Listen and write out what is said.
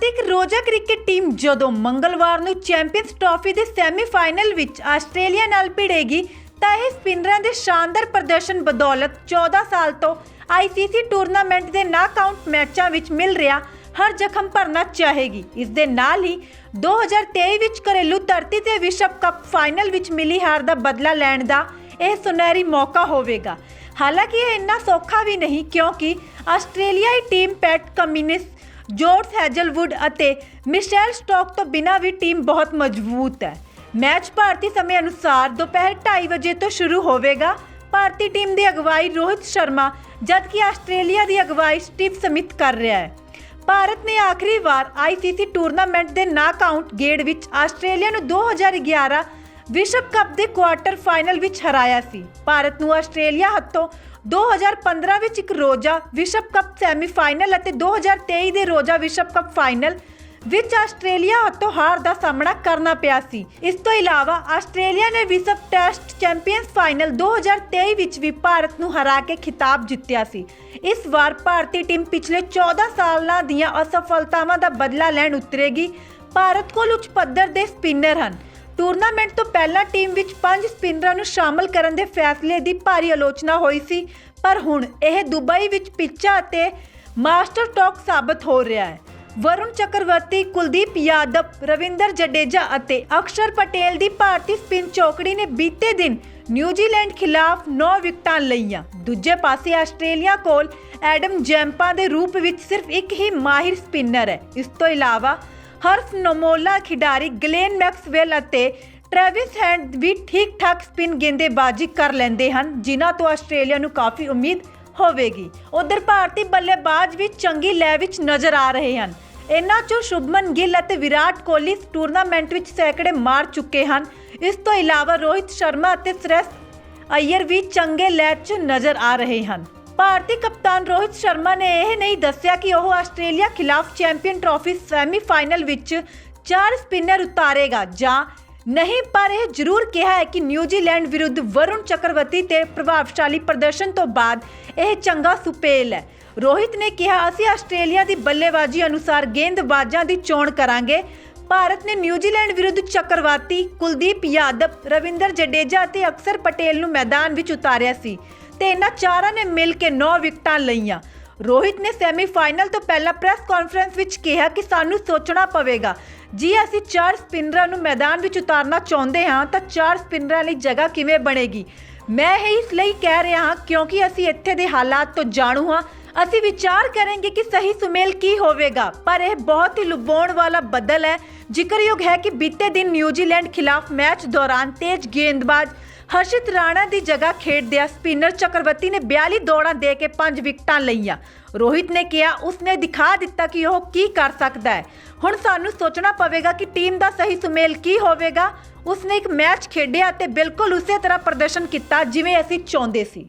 ਭਾਰਤੀ ਰੋਜ਼ਾ cricket team ਜਦੋਂ ਮੰਗਲਵਾਰ ਨੂੰ ਚੈਂਪੀਅਨਸ ਟਰਾਫੀ ਦੇ ਸੈਮੀਫਾਈਨਲ ਵਿੱਚ ਆਸਟ੍ਰੇਲੀਆ ਨਾਲ ਭਿੜੇਗੀ, ਤਾਂ ਇਹ ਸਪਿਨਰਾਂ ਦੇ ਸ਼ਾਨਦਾਰ ਪ੍ਰਦਰਸ਼ਨ ਬਦੌਲਤ 14 ਸਾਲ ਤੋਂ ਆਈਸੀਸੀ ਟੂਰਨਾਮੈਂਟ ਦੇ ਨਾਕਆਊਟ ਮੈਚਾਂ ਵਿੱਚ ਮਿਲ ਰਿਹਾ ਹਰ ਜ਼ਖਮ ਭਰਨਾ ਚਾਹੇਗੀ। ਇਸ ਦੇ ਨਾਲ ਹੀ 2023 ਵਿੱਚ ਘਰੇਲੂ ਧਰਤੀ ਤੇ ਵਿਸ਼ਵ ਕੱਪ ਫਾਈਨਲ ਵਿੱਚ ਮਿਲੀ ਹਾਰ ਦਾ ਬਦਲਾ ਲੈਣ ਦਾ ਇਹ ਸੁਨਹਿਰੀ ਮੌਕਾ ਹੋਵੇਗਾ। ਹਾਲਾਂਕਿ ਇਹ ਇੰਨਾ ਸੌਖਾ ਵੀ ਨਹੀਂ, ਕਿਉਂਕਿ ਆਸਟ੍ਰੇਲੀਆਈ team Pat Cummins George Hazlewood ਅਤੇ ਮਿਸ਼ੈਲ ਸਟੋਕ ਤੋਂ ਬਿਨਾਂ ਵੀ ਟੀਮ ਬਹੁਤ ਮਜ਼ਬੂਤ ਹੈ। ਮੈਚ ਭਾਰਤੀ ਸਮੇਂ ਅਨੁਸਾਰ ਦੁਪਹਿਰ 2:30 ਵਜੇ ਤੋਂ ਸ਼ੁਰੂ ਹੋਵੇਗਾ। ਭਾਰਤੀ ਟੀਮ ਦੀ ਅਗਵਾਈ ਰੋਹਿਤ ਸ਼ਰਮਾ, ਜਦਕਿ ਆਸਟ੍ਰੇਲੀਆ ਦੀ ਅਗਵਾਈ ਸਟੀਵ ਸਮਿਥ ਕਰ ਰਿਹਾ ਹੈ। ਭਾਰਤ ਨੇ ਆਖਰੀ ਵਾਰ ਆਈਸੀਸੀ ਟੂਰਨਾਮੈਂਟ ਦੇ ਨਾਕਆਊਟ ਗੇੜ ਵਿੱਚ ਆਸਟ੍ਰੇਲੀਆ ਨੂੰ 2011 ਵਿਸ਼ਵ ਕੱਪ ਦੇ ਕੁਆਰਟਰ ਫਾਈਨਲ ਵਿੱਚ ਹਰਾਇਆ ਸੀ। ਭਾਰਤ ਨੂੰ ਆਸਟ੍ਰੇਲੀਆ ਹੱਥੋਂ 2015 ਵਿੱਚ ਇੱਕ ਰੋਜ਼ਾ ਵਿਸ਼ਵ ਕੱਪ ਸੈਮੀਫਾਈਨਲ ਅਤੇ 2023 ਦੇ ਰੋਜ਼ਾ ਵਿਸ਼ਵ ਕੱਪ ਫਾਈਨਲ ਵਿੱਚ ਆਸਟ੍ਰੇਲੀਆ ਹੱਥੋਂ ਹਾਰ ਦਾ ਸਾਹਮਣਾ ਕਰਨਾ ਪਿਆ ਸੀ। ਇਸ ਤੋਂ ਇਲਾਵਾ ਆਸਟ੍ਰੇਲੀਆ ਨੇ ਵਿਸ਼ਵ ਟੈਸਟ ਚੈਂਪੀਅਨਸ ਫਾਈਨਲ 2023 ਵਿੱਚ ਵੀ ਭਾਰਤ ਨੂੰ ਹਰਾ ਕੇ ਖਿਤਾਬ ਜਿੱਤਿਆ ਸੀ। ਇਸ ਵਾਰ ਭਾਰਤੀ ਟੀਮ ਪਿਛਲੇ 14 ਸਾਲਾਂ ਦੀਆਂ ਅਸਫਲਤਾਵਾਂ ਦਾ ਬਦਲਾ ਲੈਣ ਉਤਰੇਗੀ। ਭਾਰਤ ਕੋਲ ਉੱਚ ਪੱਧਰ ਦੇ ਸਪਿਨਰ ਹਨ। ਟੂਰਨਾਮੈਂਟ ਤੋਂ ਪਹਿਲਾਂ ਟੀਮ ਵਿੱਚ ਪੰਜ ਸਪਿਨਰਾਂ ਨੂੰ ਸ਼ਾਮਲ ਕਰਨ ਦੇ ਫੈਸਲੇ ਦੀ ਭਾਰੀ ਆਲੋਚਨਾ ਹੋਈ ਸੀ, ਪਰ ਹੁਣ ਇਹ ਦੁਬਈ ਵਿੱਚ ਪਿੱਚਾ ਅਤੇ ਮਾਸਟਰ ਟਾਕ ਸਾਬਤ ਹੋ ਰਿਹਾ ਹੈ। ਵਰੁਣ ਚੱਕਰਵਰਤੀ, ਕੁਲਦੀਪ ਯਾਦਵ, ਰਵਿੰਦਰ ਜਡੇਜਾ ਅਤੇ ਅਕਸ਼ਰ ਪਟੇਲ ਦੀ ਭਾਰਤੀ ਸਪਿਨ ਚੌਕੜੀ ਨੇ ਬੀਤੇ ਦਿਨ ਨਿਊਜ਼ੀਲੈਂਡ ਖਿਲਾਫ 9 ਵਿਕਟਾਂ ਲਈਆਂ। ਦੂਜੇ ਪਾਸੇ ਆਸਟ੍ਰੇਲੀਆ ਕੋਲ ਐਡਮ ਜੈਂਪਾ ਦੇ ਰੂਪ ਵਿੱਚ ਸਿਰਫ ਇੱਕ ਹੀ ਮਾਹਿਰ ਸਪਿਨਰ ਹੈ। ਇਸ ਤੋਂ ਇਲਾਵਾ ਹਰਫ ਨੋਮੋਲਾ ਖਿਡਾਰੀ ਗਲੇਨ ਮੈਕਸਵੈਲ ਅਤੇ ਟ੍ਰੈਵਿਸ ਹੈਂਡ ਵੀ ਠੀਕ ਠਾਕ ਸਪਿਨ ਗੇਂਦਬਾਜ਼ੀ ਕਰ ਲੈਂਦੇ ਹਨ, ਜਿਨ੍ਹਾਂ ਤੋਂ ਆਸਟ੍ਰੇਲੀਆ ਨੂੰ ਕਾਫੀ ਉਮੀਦ ਹੋਵੇਗੀ। ਉਧਰ ਭਾਰਤੀ ਬੱਲੇਬਾਜ਼ ਵੀ ਚੰਗੀ ਲੈ ਵਿੱਚ ਨਜ਼ਰ ਆ ਰਹੇ ਹਨ। ਇਹਨਾਂ ਚੋਂ ਸ਼ੁਭਮਨ ਗਿੱਲ ਅਤੇ ਵਿਰਾਟ ਕੋਹਲੀ ਟੂਰਨਾਮੈਂਟ ਵਿੱਚ ਸੈਂਕੜੇ ਮਾਰ ਚੁੱਕੇ ਹਨ। ਇਸ ਤੋਂ ਇਲਾਵਾ ਰੋਹਿਤ ਸ਼ਰਮਾ ਅਤੇ ਸੁਰੇਸ਼ ਅਈਅਰ ਵੀ ਚੰਗੇ ਲੈ 'ਚ ਨਜ਼ਰ ਆ ਰਹੇ ਹਨ। ਭਾਰਤੀ ਕਪਤਾਨ ਰੋਹਿਤ ਸ਼ਰਮਾ ਨੇ ਇਹ ਨਹੀਂ ਦੱਸਿਆ ਕਿ ਉਹ ਆਸਟ੍ਰੇਲੀਆ ਖਿਲਾਫ ਚੈਂਪੀਅਨ ਟਰਾਫੀ ਸੈਮੀਫਾਈਨਲ ਵਿੱਚ ਚਾਰ ਸਪਿਨਰ ਉਤਾਰੇਗਾ ਜਾਂ ਨਹੀਂ, ਪਰ ਇਹ ਜ਼ਰੂਰ ਕਿਹਾ ਹੈ ਕਿ ਨਿਊਜ਼ੀਲੈਂਡ ਵਿਰੁੱਧ ਵਰੁਣ ਚੱਕਰਵਰਤੀ ਤੇ ਪ੍ਰਭਾਵਸ਼ਾਲੀ ਪ੍ਰਦਰਸ਼ਨ ਤੋਂ ਬਾਅਦ ਇਹ ਚੰਗਾ ਸੁਪੇਲ ਹੈ। ਰੋਹਿਤ ਨੇ ਕਿਹਾ, ਅਸੀਂ ਆਸਟ੍ਰੇਲੀਆ ਦੀ ਬੱਲੇਬਾਜ਼ੀ ਅਨੁਸਾਰ ਗੇਂਦਬਾਜ਼ਾਂ ਦੀ ਚੋਣ ਕਰਾਂਗੇ। ਭਾਰਤ ਨੇ ਨਿਊਜ਼ੀਲੈਂਡ ਵਿਰੁੱਧ ਚੱਕਰਵਾਤੀ ਕੁਲਦੀਪ ਯਾਦਵ, ਰਵਿੰਦਰ ਜਡੇਜਾ ਅਤੇ ਅਕਸਰ ਪਟੇਲ ਨੂੰ ਮੈਦਾਨ ਵਿੱਚ ਉਤਾਰਿਆ ਸੀ। ਤੇ ਇਹਨਾਂ ਚਾਰਾਂ ਨੇ ਮਿਲ ਕੇ 9 ਵਿਕਟਾਂ ਲਈਆਂ। ਰੋਹਿਤ ਨੇ ਸੈਮੀਫਾਈਨਲ ਤੋਂ ਪਹਿਲਾਂ ਪ੍ਰੈਸ ਕਾਨਫਰੰਸ ਵਿੱਚ ਕਿਹਾ ਕਿ ਸਾਨੂੰ ਸੋਚਣਾ ਪਵੇਗਾ। ਜੀ ਅਸੀਂ ਚਾਰ ਸਪਿਨਰਾਂ ਨੂੰ ਮੈਦਾਨ ਵਿੱਚ ਉਤਾਰਨਾ ਚਾਹੁੰਦੇ ਹਾਂ, ਤਾਂ ਚਾਰ ਸਪਿਨਰਾਂ ਲਈ ਜਗ੍ਹਾ ਕਿਵੇਂ ਬਣੇਗੀ? ਮੈਂ ਇਹ ਇਸ ਲਈ ਕਹਿ ਰਿਹਾ ਹਾਂ ਕਿਉਂਕਿ ਅਸੀਂ ਇੱਥੇ ਦੇ ਹਾਲਾਤ ਤੋਂ ਜਾਣੂ ਹਾਂ। ਅਸੀਂ ਵਿਚਾਰ ਕਰਾਂਗੇ ਕਿ ਸਹੀ ਸੁਮੇਲ ਕੀ ਹੋਵੇਗਾ, ਪਰ ਇਹ ਬਹੁਤ ਹੀ ਲੁਭਾਉਣ ਵਾਲਾ ਬਦਲ ਹੈ। ਜ਼ਿਕਰਯੋਗ ਹੈ ਕਿ ਬੀਤੇ ਦਿਨ ਨਿਊਜ਼ੀਲੈਂਡ ਖਿਲਾਫ ਮੈਚ ਦੌਰਾਨ ਤੇਜ਼ ਗੇਂਦਬਾਜ਼ ਹਰਸ਼ਿਤ ਰਾਣਾ ਦੀ ਜਗ੍ਹਾ ਖੇਡਦਿਆਂ ਸਪਿਨਰ ਚੱਕਰਵਰਤੀ ਨੇ 42 ਦੌੜਾਂ ਦੇ ਕੇ 5 ਵਿਕਟਾਂ ਲਈਆਂ। ਰੋਹਿਤ ਨੇ ਕਿਹਾ, ਉਸਨੇ ਦਿਖਾ ਦਿੱਤਾ ਕਿ ਉਹ ਕੀ ਕਰ ਸਕਦਾ ਹੈ। ਹੁਣ ਸਾਨੂੰ ਸੋਚਣਾ ਪਵੇਗਾ ਕਿ ਟੀਮ ਦਾ ਸਹੀ ਸੁਮੇਲ ਕੀ ਹੋਵੇਗਾ। ਉਸਨੇ ਇੱਕ ਮੈਚ ਖੇਡਿਆ ਅਤੇ ਬਿਲਕੁਲ ਉਸੇ ਤਰ੍ਹਾਂ ਪ੍ਰਦਰਸ਼ਨ ਕੀਤਾ ਜਿਵੇਂ ਅਸੀਂ ਚਾਹੁੰਦੇ ਸੀ।